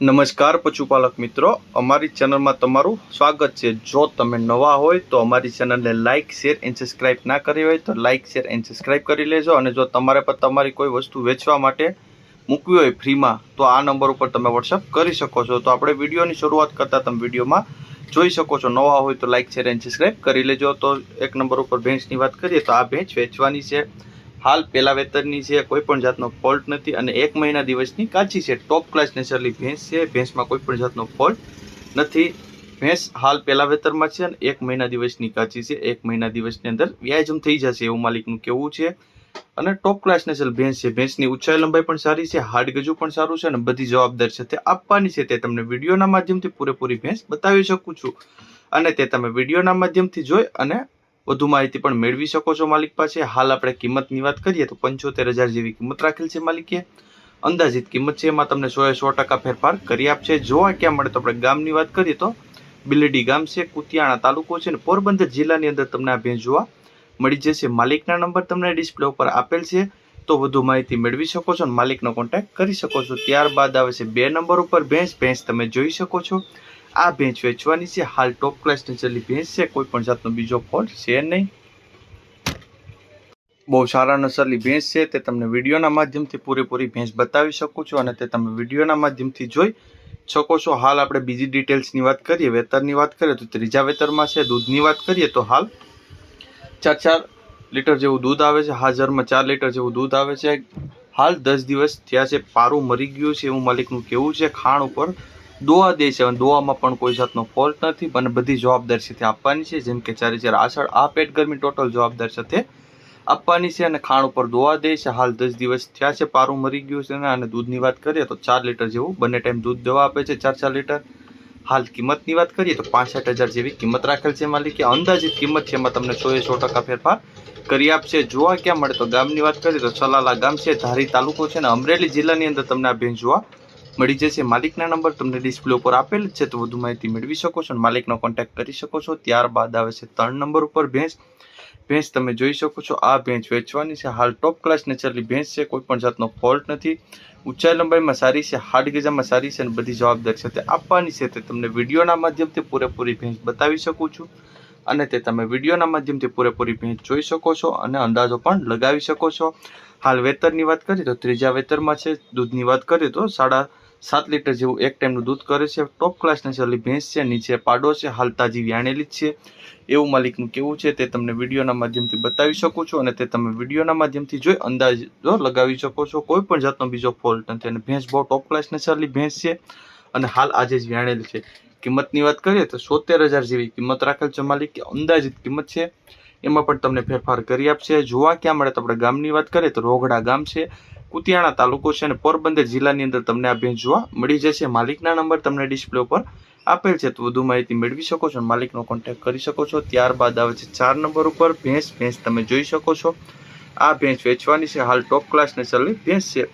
નમસ્કાર પશુપાલક મિત્રો, અમારી ચેનલમાં તમારું સ્વાગત છે. જો તમે નવા હોય તો અમારી ચેનલને લાઇક શેર એન્ડ સબસ્ક્રાઇબ ના કરી હોય તો લાઇક શેર એન્ડ સબસ્ક્રાઇબ કરી લેજો અને જો તમારે પણ તમારી કોઈ વસ્તુ વેચવા માટે મૂકવી હોય ફ્રીમાં, તો આ નંબર ઉપર તમે વોટ્સઅપ કરી શકો છો. તો આપણે વિડીયોની શરૂઆત કરતાં તમે વિડીયોમાં જોઈ શકો છો. નવા હોય તો લાઇક શેર એન્ડ સબસ્ક્રાઇબ કરી લેજો. તો એક નંબર ઉપર ભેંસની વાત કરીએ તો આ ભેંસ વેચવાની છે. હાલ પેલા વેતરની છે કોઈ પણ જાતનો ફોલ્ટ નથી અને એક મહિના દિવસની કાચી છે. ટોપ ક્લાસ નેચરલી ભેંસ છે, ભેંસમાં કોઈ પણ જાતનો ફોલ્ટ નથી. ભેંસ હાલ પેલા વેતરમાં છે અને એક મહિના દિવસની કાચી છે. એક મહિના દિવસની અંદર વ્યાજમ થઈ જશે એવું માલિકનું કેવું છે. અને ટોપ ક્લાસ નેચરલ ભેંસ છે. ભેંસની ઊંચાઈ લંબાઈ પણ સારી છે, હાડ પણ સારું છે અને બધી જવાબદાર છે. તે આપવાની છે. તે તમને વિડીયોના માધ્યમથી પૂરેપૂરી ભેંસ બતાવી શકું છું. અને તે તમે વિડીયોના માધ્યમથી જોઈ અને વધુ માહિતી પણ મેળવી શકો છો માલિક પાસે. હાલ આપણે કિંમતની વાત કરીએ તો પંચોતેર હજાર જેવી કિંમત રાખેલ છે માલિકે. અંદાજિત કિંમત છે એમાં તમને સો એ સો ટકા ફેરફાર કરી આપશે. જોવા ક્યાં મળે તો આપણે ગામની વાત કરીએ તો બિલડી ગામ છે, કુતિયાણા તાલુકો છે અને પોરબંદર જિલ્લાની અંદર તમને આ ભેંસ જોવા મળી જશે. માલિકના નંબર તમને ડિસ્પ્લે ઉપર આપેલ છે. તો વધુ માહિતી મેળવી શકો છો અને માલિકનો કોન્ટેક્ટ કરી શકો છો. ત્યારબાદ આવે છે બે નંબર ઉપર ભેંસ. ભેંસ તમે જોઈ શકો છો. આ ભેંસ વેચવાની છે. હાલ ટોપ ક્લાસ નેચરલી ભેંસ છે, કોઈ પણ જાતનો બીજો ફોલ્ટ છે નહીં. બહુ સારા નસલની ભેંસ છે, તે તમને વિડીયોના માધ્યમથી પૂરેપૂરી ભેંસ બતાવી શકું છું અને તે તમે વિડીયોના માધ્યમથી જોઈ શકો છો. હાલ આપણે બીજી ડિટેલ્સની વાત કરીએ વેતરની વાત કરીએ, તો ત્રીજા વેતરમાં છે, દૂધની વાત કરીએ, તો હાલ ચાર ચાર લીટર જેવું દૂધ આવે છે. હાજરમાં ચાર લીટર જેવું દૂધ આવે છે. હાલ દસ દિવસ થયા છે, પારું મરી ગયું છે. એવું માલિકનું કેવું છે, ખાણ ઉપર દોવા દે છે. અને દોવામાં પણ કોઈ જાતનો ફોલ્ટ નથી. અને બધી જવાબદારીથી આપવાની છે. જેમ કે ચારે ચાર આસળ આ પેટ ગરમી ટોટલ જવાબદાર સાથે આપવાની છે. અને ખાણ ઉપર દોવા દે છે. હાલ દસ દિવસ થયા છે. પારું મરી ગયું છે અને દૂધની વાત કરીએ તો ચાર લીટર જેવું બંને ટાઈમ દૂધ દવા આપે છે. ચાર ચાર લીટર. હાલ કિંમતની વાત કરીએ તો પાસઠ હજાર જેવી કિંમત રાખેલ છે માલિકે. અંદાજિત કિંમત છે એમાં તમને સો સો ટકા ફેરફાર કરી આપશે. જોવા ક્યાં મળે તો ગામની વાત કરીએ તો સલાલા ગામ છે. ધારી તાલુકો છે ને અમરેલી જિલ્લાની અંદર તમને આ ભેંસ જોવા મળી જશે. માલિકના નંબર તમને ડિસ્પ્લે ઉપર આપેલ છે, તો વધુ માહિતી મેળવી શકો છો માલિકનો કોન્ટેક્ટ કરી શકો છો. ત્યારબાદ આવે છે ત્રણ નંબર ઉપર ભેંસ. ભેંસ તમે જોઈ શકો છો, આ ભેંસ વેચવાની છે. હાલ ટોપ ક્લાસ નેચરલી ભેંસ છે કોઈ પણ જાતનો ફોલ્ટ નથી. ઊંચાઈ લંબાઈમાં સારી છે, હાડ ગજામાં સારી છે અને બધી જવાબદાર તે આપવાની છે. તે તમને વિડીયોના માધ્યમથી પૂરેપૂરી ભેંસ બતાવી શકું છું અને તે તમે વિડીયોના માધ્યમથી પૂરેપૂરી ભેંસ જોઈ શકો છો અને અંદાજો પણ લગાવી શકો છો. હાલ વેતરની વાત કરીએ તો ત્રીજા વેતરમાં છે, દૂધની વાત કરીએ તો સાડા સાત લીટર જેવું એક ટાઈમનું દૂધ કરે છે. ટોપ ક્લાસ નેચરલી ભેંસ છે, નીચે પાડો છે, હાલ તાજી વ્યાણેલી જ છે. એવું માલિકનું કેવું છે તે તમને વિડીયોના માધ્યમથી બતાવી શકો છો અને તે તમે વિડીયોના માધ્યમથી જોઈ અંદાજો લગાવી શકો છો. કોઈ પણ જાતનો બીજો ફોલ્ટ નથી અને ભેંસ બહુ ટોપ ક્લાસ નેચરલી ભેંસ છે અને હાલ આજે જ વ્યાણેલી છે. કિંમતની વાત કરીએ તો સોતેર હજાર જેવી કિંમત રાખેલ છે માલિક અંદાજિત કિંમત છે. એમાં પણ તમને ફેરફાર કરી આપશે. જોવા ક્યાં મળે તો આપણે ગામની વાત કરીએ તો રોગડા ગામ છે. કુતિયાણા તાલુકો છે અને પોરબંદર જિલ્લાની અંદર તમને આ ભેંસ જોવા મળી જશે. માલિકના નંબર તમને ડિસ્પ્લે ઉપર આપેલ છે. તો વધુ માહિતી મેળવી શકો છો માલિકનો કોન્ટેક્ટ કરી શકો છો. ત્યારબાદ આવે છે ચાર નંબર ઉપર ભેંસ. ભેંસ તમે જોઈ શકો છો. આ ભેંસ વેચવાની છે. હાલ ટોપ ક્લાસ નેચરલી ભેંસ છે.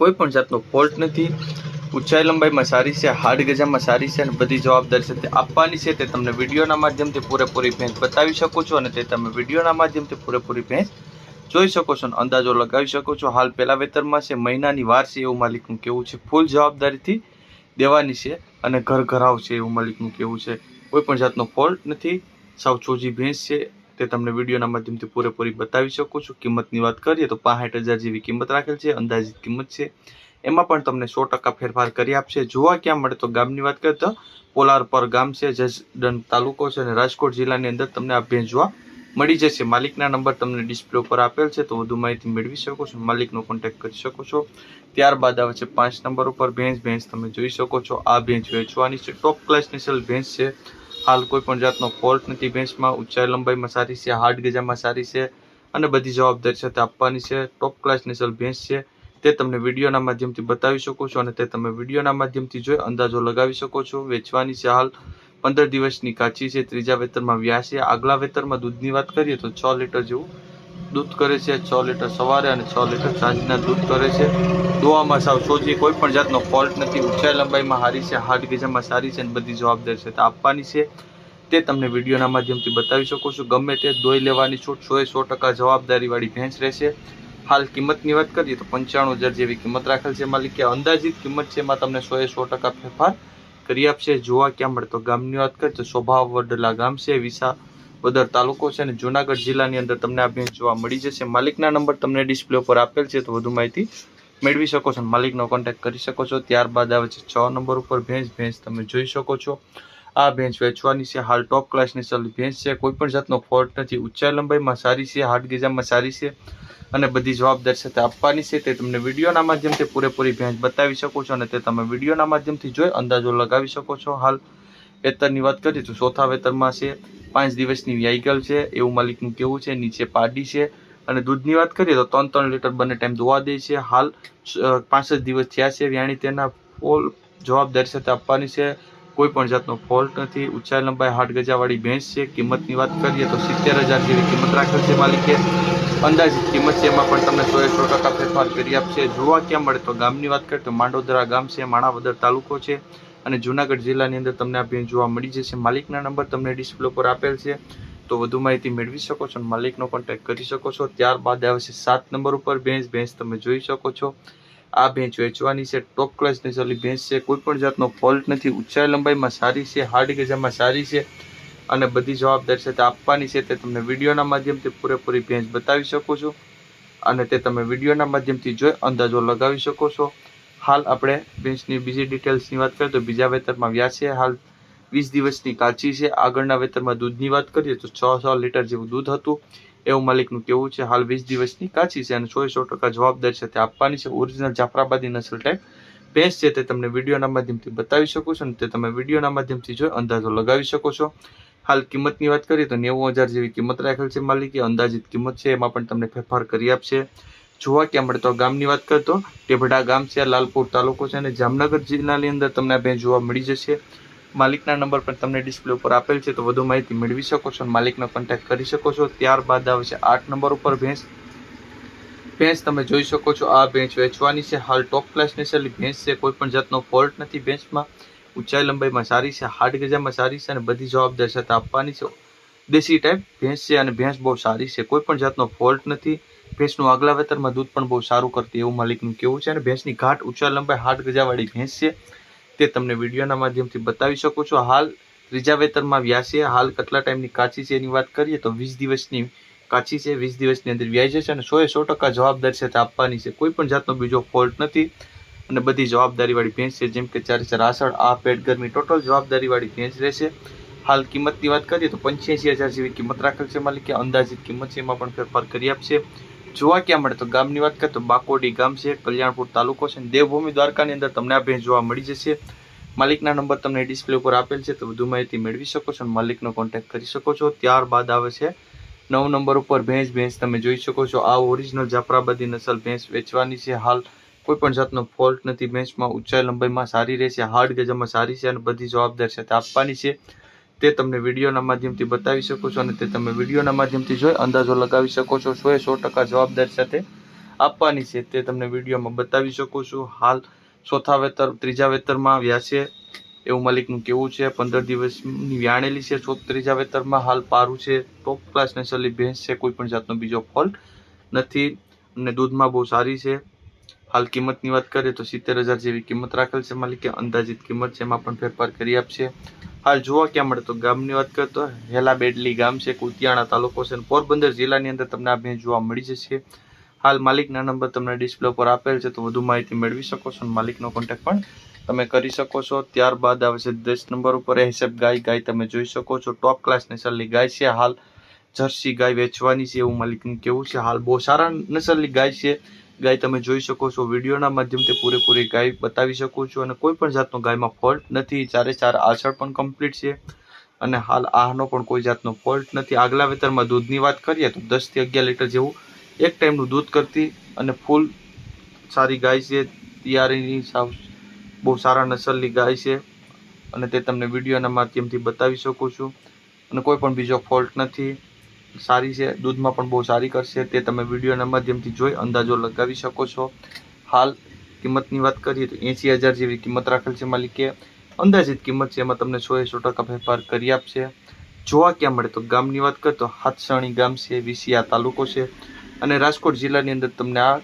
કોઈ પણ જાતનો ફોલ્ટ નથી. ઊંચાઈ લંબાઈમાં સારી છે. હાડ ગજામાં સારી છે અને બધી જવાબદારી છે તે આપવાની છે. તે તમને વિડીયોના માધ્યમથી પૂરેપૂરી ભેંસ બતાવી શકો છો અને તે તમે વિડીયોના માધ્યમથી પૂરેપૂરી ભેંસ જોઈ શકો છો અંદાજો લગાવી શકો છો. હાલ પહેલા વેતરમાં છે, મહિનાની વાર છે એવું માલિકનું કેવું છે. ફૂલ જવાબદારીથી દેવાની છે અને ઘર ઘરાવ છે એવું માલિકનું કેવું છે. કોઈ પણ જાતનો ફોલ્ટ નથી. સાવ ચોજી ભેંસ છે. તે તમને વિડીયોના માધ્યમથી પૂરેપૂરી બતાવી શકો છો. કિંમતની વાત કરીએ તો પાંસઠ હજાર જેવી કિંમત રાખેલ છે, અંદાજિત કિંમત છે. એમાં પણ તમને સો ટકા ફેરફાર કરી આપશે. જોવા ક્યાં મળે તો ગામની વાત કરીએ તો પોલાર પર ગામ છે, જસદણ તાલુકો છે અને રાજકોટ જિલ્લાની અંદર તમને આ ભેંસ જોવા મળી જશે. માલિકના નંબર તમને ડિસ્પ્લે ઉપર આપેલ છે, તો વધુ માહિતી મેળવી શકો છો. માલિકનો કોન્ટેક્ટ કરી શકો છો. ત્યારબાદ આવે છે પાંચ નંબર ઉપર ભેંસ ભેંસ તમે જોઈ શકો છો. આ ભેંસ વેચવાની છે. ટોપ ક્લાસની સેલ ભેંસ છે. હાલ કોઈ પણ જાતનો ફોલ્ટ નથી ભેંસમાં ઊંચાઈ લંબાઈમાં સારી છે. હાર્ડ ગજામાં સારી છે. અને બધી જવાબદારી સાથે આપવાની છે. ટોપ ક્લાસની સેલ ભેંસ છે. તે તમને વિડીયોના માધ્યમથી બતાવી શકો છો અને તે તમે વિડીયોના માધ્યમથી જોઈ અંદાજો લગાવી શકો છો. વેચવાની છે હાલ પંદર દિવસની કાચી છે, ત્રીજા વેતરમાં વ્યાસ છે. આગલા વેતરમાં દૂધની વાત કરીએ તો છ લીટર જેવું દૂધ કરે છે, છ લીટર સવારે અને છ લીટર સાંજના દૂધ કરે છે. દોવામાં સાવ સોજી કોઈ પણ જાતનો ફોલ્ટ નથી. ઊંચાઈ લંબાઈમાં સારી છે હાડ ગજામાં સારી છે અને બધી જવાબદારી છે તે આપવાની છે. તે તમને વિડીયોના માધ્યમથી બતાવી શકો છો. ગમે તે દોઈ લેવાની છૂટ સો એ સો ટકા જવાબદારીવાળી ભેંસ રહેશે. હાલ કિંમતની વાત કરીએ તો પંચાણું હજાર જેવી કિંમત રાખેલ છે માલિકે. અંદાજિત કિંમત છે એમાં તમને સો એ સો ટકા ફેરફાર કરી આપશે જોવા ક્યાં મળે? તો ગામની વાત કરીએ તો શોભા વડલા ગામ છે, વિસા વદર તાલુકો છે અને જુનાગઢ જિલ્લાની અંદર તમને આ ભેંસ જોવા મળી જશે. માલિકના નંબર તમને ડિસ્પ્લે ઉપર આપેલ છે, તો વધુ માહિતી મેળવી શકો છો માલિકનો કોન્ટેક્ટ કરી શકો છો. ત્યારબાદ આવે છે છ નંબર ઉપર ભેંસ ભેંસ તમે જોઈ શકો છો. આ ભેંસ વેચવાની છે. હાલ ટોપ ક્લાસની સલી ભેંસ છે. કોઈ પણ જાતનો ફોલ્ટ નથી. ઊંચાઈ લંબાઈમાં સારી છે હાર્ટ ગીજામાં સારી છે. અને બધી જવાબદારી સાથે આપવાની છે. તે તમને વિડીયોના માધ્યમથી પૂરેપૂરી ભેંસ બતાવી શકો છો અને તે તમે વિડીયોના માધ્યમથી જોઈ, અંદાજો લગાવી શકો છો. હાલ વેતરની વાત કરીએ તો ચોથા વેતરમાં છે, પાંચ દિવસની વ્યાયગલ છે, એવું માલિકનું કેવું છે, નીચે પાડી છે. અને દૂધની વાત કરીએ તો ત્રણ ત્રણ લીટર બંને ટાઈમ ધોવા દે છે. હાલ પાંચ જ દિવસ થયા છે વ્યાણી તેના ફોલ જવાબદારી સાથે આપવાની છે. કોઈ પણ જાતનો ફોલ્ટ નથી. ઊંચાઈ લંબાઈ હાથ ગજાવાળી ભેંસ છે. કિંમતની વાત કરીએ તો સિત્તેર હજાર જેવી કિંમત રાખેલ છે માલિકે. અંદાજિત કિંમત છે, એમાં પણ તમને સો એ સો ટકા ફેરફાર કરી આપશે. જોવા ક્યાં મળે તો ગામની વાત કરીએ તો માંડોદરા ગામ છે, માણાવદર તાલુકો છે અને જુનાગઢ જિલ્લાની અંદર તમને આ ભેંસ જોવા મળી જશે. માલિકના નંબર તમને ડિસ્પ્લે પર આપેલ છે, તો વધુ માહિતી મેળવી શકો છો અને માલિકનો કોન્ટેક્ટ કરી શકો છો. ત્યારબાદ આવે છે સાત નંબર ઉપર ભેંસ. ભેંસ તમે જોઈ શકો છો. આ ભેંચ વેચવાની છે ટોપ ક્લાસની સલી ભેંસ છે. કોઈ પણ જાતનો ફોલ્ટ નથી. ઊંચાઈ લંબાઈમાં સારી છે, હાર્ડ ગજામાં સારી છે. અને બધી જવાબદારી સાથે આપવાની છે તે તમને વિડીયોના માધ્યમથી પૂરેપૂરી ભેંસ બતાવી શકો છો અને તે તમે વિડીયોના માધ્યમથી જોઈ અંદાજો લગાવી શકો છો. હાલ આપણે ભેંસની બીજી ડિટેલ્સની વાત કરીએ તો બીજા વેતરમાં વ્યાસ છે. હાલ વીસ દિવસની કાચી છે. આગળના વેતરમાં દૂધની વાત કરીએ તો છ છ લીટર જેવું દૂધ હતું. એવું માલિકનું કેવું છે, હાલ વીસ દિવસની કાચી છે અને સો સો ટકા જવાબદારી તે આપવાની છે. ઓરિજિનલ જાફરાબાદી નસલ ટાઈપ ભેંસ છે તે તમને વિડીયોના માધ્યમથી બતાવી શકો છો અને તે તમે વિડીયોના માધ્યમથી જોઈ અંદાજો લગાવી શકો છો. હાલ કિંમતની વાત કરીએ તો નેવું હજાર જેવી કિંમત રાખેલ છે માલિકે, અંદાજિત કિંમત છે, એમાં પણ તમને ફેરફાર કરી આપશે. જોવા ક્યાં મળે તો ગામની વાત કરીએ તો ટેભડા ગામ છે લાલપુર તાલુકો છે અને જામનગર જિલ્લાની અંદર તમને આ ભેંસ જોવા મળી જશે. માલિકના નંબર પણ તમને ડિસ્પ્લે ઉપર આપેલ છે, તો વધુ માહિતી મેળવી શકો છો માલિકનો કોન્ટેક્ટ કરી શકો છો. ત્યારબાદ આવે છે આઠ નંબર ઉપર ભેંસ. ભેંસ તમે જોઈ શકો છો, આ ભેંસ વેચવાની છે. હાલ ટોપ ક્લાસની સલી ભેંસ છે, કોઈ પણ જાતનો ફોલ્ટ નથી ભેંસમાં. ઊંચાઈ લંબાઈમાં સારી છે હાડ ગજામાં સારી છે અને બધી જવાબદારી સાથે આપવાની છે. દેશી ટાઈપ ભેંસ છે અને ભેંસ બહુ સારી છે. કોઈ પણ જાતનો ફોલ્ટ નથી. ભેંસનું આગલા વેતરમાં દૂધ પણ બહુ સારું કરતી એવું માલિકનું કેવું છે અને ભેંસની ઘાટ ઊંચા લંબાઈ હાડ ગજાવાળી ભેંસ છે. તે તમને વિડીયોના માધ્યમથી બતાવી શકો છો. હાલ ત્રીજા વેતરમાં વ્યાસે હાલ કેટલા ટાઈમની કાચી છે એની વાત કરીએ તો વીસ દિવસની કાચી છે. વીસ દિવસની અંદર વ્યાજ જશે અને સો એ સો ટકા જવાબદારી સાથે આપવાની છે. કોઈ પણ જાતનો બીજો ફોલ્ટ નથી. અને બધી જવાબદારીવાળી ભેંસ છે. જેમ કે ચારે ચાર આસળ, આ પેટ ગરમી ટોટલ જવાબદારીવાળી ભેંસ રહેશે. હાલ કિંમતની વાત કરીએ તો પંચ્યાસી હજાર જેવી કિંમત રાખેલ છે માલિકે. અંદાજિત કિંમત છે એમાં પણ ફેરફાર કરી આપશે. જોવા ક્યાં મળે તો ગામની વાત કરીએ તો બાકોડી ગામ છે, કલ્યાણપુર તાલુકો છે દેવભૂમિ દ્વારકાની અંદર તમને આ ભેંસ જોવા મળી જશે. માલિકના નંબર તમને ડિસ્પ્લે ઉપર આપેલ છે, તો વધુ માહિતી મેળવી શકો છો અને માલિકનો કોન્ટેક્ટ કરી શકો છો. ત્યારબાદ આવે છે નવ નંબર ઉપર ભેંસ ભેંસ તમે જોઈ શકો છો. આ ઓરિજિનલ જાફરાબાદી નસલ ભેંસ વેચવાની છે. હાલ કોઈ પણ જાતનો ફોલ્ટ નથી. ભેંસમાં ઊંચાઈ લંબાઈમાં સારી રહેશે હાર્ડ ગજામાં સારી છે અને બધી જવાબદારી સાથે આપવાની છે. તે તમને વિડીયોના માધ્યમથી બતાવી શકો છો અને તે તમે વિડીયોના માધ્યમથી જોઈ અંદાજો લગાવી શકો છો. સો એ સો ટકા જવાબદારી સાથે આપવાની છે તે તમને વિડીયોમાં બતાવી શકો છો. હાલ ચોથા વેતર, ત્રીજા વેતરમાં વ્યાસે એવું માલિકનું કેવું છે. પંદર દિવસની વ્યાણેલી છે ત્રીજા વેતરમાં. હાલ પારું છે. ટોપ ક્લાસ નેસલી ભેંસ છે. કોઈ પણ જાતનો બીજો ફોલ્ટ નથી. અને દૂધમાં બહુ સારી છે. હાલ કિંમતની વાત કરીએ તો સિત્તેર હજાર જેવી કિંમત રાખેલ છે માલિકે. અંદાજિત કિંમત છે એમાં પણ ફેરફાર કરી આપશે. હાલ જોવા ક્યાં મળે તો ગામની વાત કરીએ તો હેલા બેડલી ગામ છે, કુતિયાણા તાલુકો છે પોરબંદર જિલ્લાની અંદર તમને આ ભેંસ જોવા મળી જશે. હાલ માલિકના નંબર તમને ડિસ્પ્લે પર આપેલ છે, તો વધુ માહિતી મેળવી શકો છો માલિકનો કોન્ટેક્ટ પણ તમે કરી શકો છો. ત્યારબાદ આવે છે દસ નંબર ઉપર હિસાબ ગાય ગાય તમે જોઈ શકો છો. ટોપ ક્લાસ નસલની ગાય છે. હાલ જર્સી ગાય વેચવાની છે એવું માલિકનું કેવું છે. હાલ બહુ સારા નસલની ગાય છે. ગાય તમે જોઈ શકો છો, વિડીયોના માધ્યમથી પૂરેપૂરી ગાય બતાવી શકો છો અને કોઈ પણ જાતનો ગાયમાં ફોલ્ટ નથી ચારે ચાર આછળ પણ કમ્પ્લીટ છે અને હાલ આહનો પણ કોઈ જાતનો ફોલ્ટ નથી. આગલા વેતરમાં દૂધની વાત કરીએ તો દસથી અગિયાર લીટર જેવું એક ટાઈમનું દૂધ કરતી અને ફૂલ સારી ગાય છે, તૈયારીની સાવ બહુ સારા નસલની ગાય છે અને તે તમને વિડીયોના માધ્યમથી બતાવી શકું છું અને કોઈ પણ બીજો ફોલ્ટ નથી. સારી છે, દૂધમાં પણ બહુ સારી કરશે. તે તમે વિડીયોના માધ્યમથી જોઈ અંદાજો લગાવી શકો છો. હાલ કિંમતની વાત કરીએ તો એંસી હજાર જેવી કિંમત રાખેલ છે માલિકે. અંદાજિત કિંમત છે એમાં તમને સો સો ટકા ફેરફાર કરી આપશે. જોવા ક્યાં મળે તો ગામની વાત કરીએ તો હાથસણી ગામ છે, વિસિયા તાલુકો છે. અને રાજકોટ જિલ્લાની અંદર તમને આ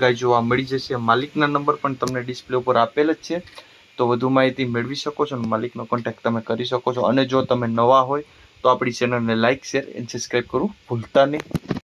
ગાય જોવા મળી જશે. માલિકના નંબર પણ તમને ડિસ્પ્લે ઉપર આપેલ જ છે. તો વધુ માહિતી મેળવી શકો છો અને માલિકનો કોન્ટેક્ટ તમે કરી શકો છો. અને જો તમે નવા હોય તો આપણી ચેનલને લાઇક શેર એન્ડ સબસ્ક્રાઈબ કરવું ભૂલતા નહીં.